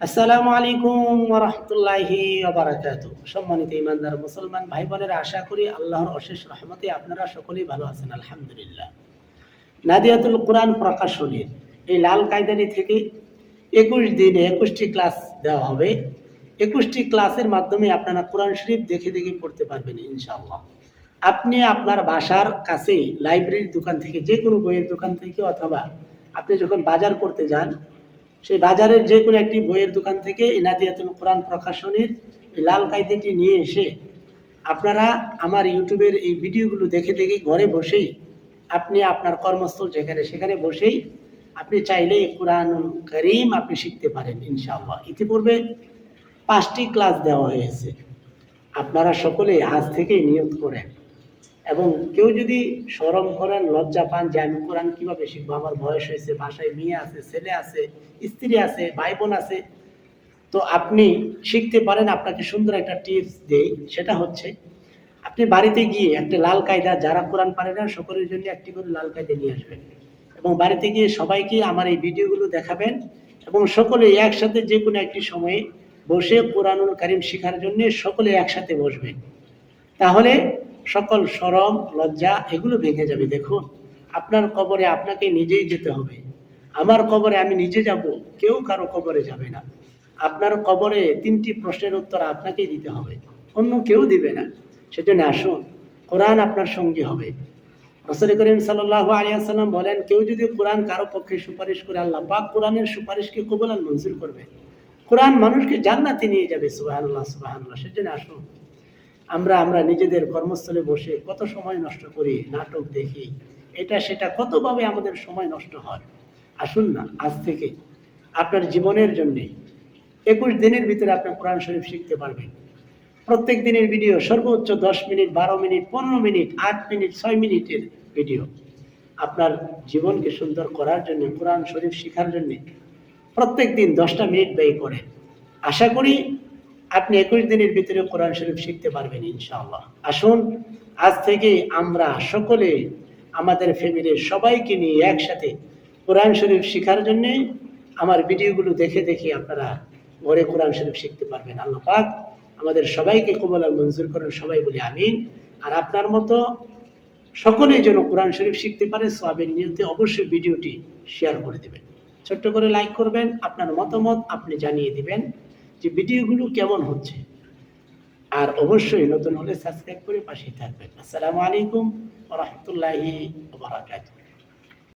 আসসালামু আলাইকুম ওরহমতুল্লাহি সম্মানিত ইমানদার মুসলমান ভাই আশা করি আল্লাহর অশেষ রহমতে আপনারা সকলেই ভালো আছেন, আলহামদুলিল্লাহ। নাদিয়াতুল কোরআন প্রকাশনীর এই লাল কায়দানি থেকে একুশ দিনে একুশটি ক্লাস দেওয়া হবে। একুশটি ক্লাসের মাধ্যমে আপনারা কোরআন শরীফ দেখে দেখে পড়তে পারবেন, ইনশাআল্লাহ। আপনি আপনার বাসার কাছে লাইব্রেরির দোকান থেকে যে কোনো বইয়ের দোকান থেকে অথবা আপনি যখন বাজার করতে যান সেই বাজারের যে কোনো একটি বইয়ের দোকান থেকে এই নাদিয়াতুল কোরআন প্রকাশনীর লাল কায়দাটি নিয়ে এসে আপনারা আমার ইউটিউবের এই ভিডিওগুলো দেখে দেখে ঘরে বসেই আপনি আপনার কর্মস্থল যেখানে সেখানে বসেই আপনি চাইলে কোরআন করিম আপনি শিখতে পারেন ইনশাআল্লাহ। ইতিপূর্বে পাঁচটি ক্লাস দেওয়া হয়েছে। আপনারা সকলে আজ থেকেই নিয়োগ করেন। এবং কেউ যদি সরম করেন, লজ্জা পান যে আমি কোরআন কীভাবে শিখব? আমার বয়স হয়েছে, বাসায় মেয়ে আছে, ছেলে আছে, স্ত্রী আছে ভাই বোন আছে। তো আপনি শিখতে পারেন, আপনাকে সুন্দর একটা টিপস দেই, সেটা হচ্ছে আপনি বাড়িতে গিয়ে একটা লাল কায়দা, যারা কোরআন পারে না, সকলের জন্য একটি করে লাল কায়দা নিয়ে আসবেন। এবং বাড়িতে গিয়ে সবাইকে আমার এই ভিডিওগুলো দেখাবেন এবং সকলে একসাথে যে কোনো একটি সময়ে বসে কোরআনুল কারিম শেখার জন্য সকলে একসাথে বসবেন। তাহলে সকল সরম, লজ্জা, এগুলো ভেঙে যাবে, দেখুন। আপনার কবরে আপনাকে নিজেই যেতে হবে। আমার কবরে আমি নিজে যাব, কেউ কারও কবরে যাবে না। আপনার কবরে তিনটি প্রশ্নের উত্তর আপনাকেই দিতে হবে, অন্য কেউ দিবে না। সেজন্য আসুন, কোরআন আপনার সঙ্গী হবে। রসুল করিম সাল্লাহ আলিয়াল্লাম বলেন, কেউ যদি কোরআন কারও পক্ষে সুপারিশ করে, আল্লাহ পাক কোরআনের সুপারিশকে কবল আর মঞ্জুর করবে। কোরআন মানুষকে জান্নাতে নিয়ে যাবে সুবাহ আল্লাহ সুবাহ আল্লাহ সেজন্য আসুন আমরা আমরা নিজেদের কর্মস্থলে বসে কত সময় নষ্ট করি, নাটক দেখি, এটা, সেটা কতভাবে আমাদের সময় নষ্ট হয়? আসুন না, আজ থেকে। আপনার জীবনের জন্যে একুশ দিনের ভিতরে আপনি কোরআন শরীফ শিখতে পারবেন। প্রত্যেক দিনের ভিডিও, সর্বোচ্চ দশ মিনিট, বারো মিনিট, পনেরো মিনিট, আট মিনিট, ছয় মিনিটের ভিডিও। আপনার জীবনকে সুন্দর করার জন্য, কোরআন শরীফ শেখার জন্য প্রত্যেক দিন দশটা মিনিট ব্যয় করেন। আশা করি আপনি একুশ দিনের ভিতরে কোরআন শরীফ শিখতে পারবেন ইনশাআল্লাহ। আসুন, আজ থেকে আমরা সকলে, আমাদের ফ্যামিলির সবাইকে নিয়ে একসাথে কোরআন শরীফ শেখার জন্য আমার ভিডিওগুলো দেখে দেখে আপনারা ঘরে কোরআন শরীফ শিখতে পারবেন। আল্লাহ পাক আমাদের সবাইকে কবল আর মঞ্জুর করেন, সবাই বলি আমিন। আর আপনার মতো সকলেই যেন কোরআন শরীফ শিখতে পারে সোয়াবের নিয়তে অবশ্যই ভিডিওটি শেয়ার করে দেবেন। ছোট্ট করে লাইক করবেন, আপনার মতামত আপনি জানিয়ে দিবেন। যে ভিডিওগুলো কেমন হচ্ছে? আর অবশ্যই নতুন হলে সাবস্ক্রাইব করে পাশে থাকবেন। আসসালামু আলাইকুম রহমতুল্লাহি বারাকাতুহু।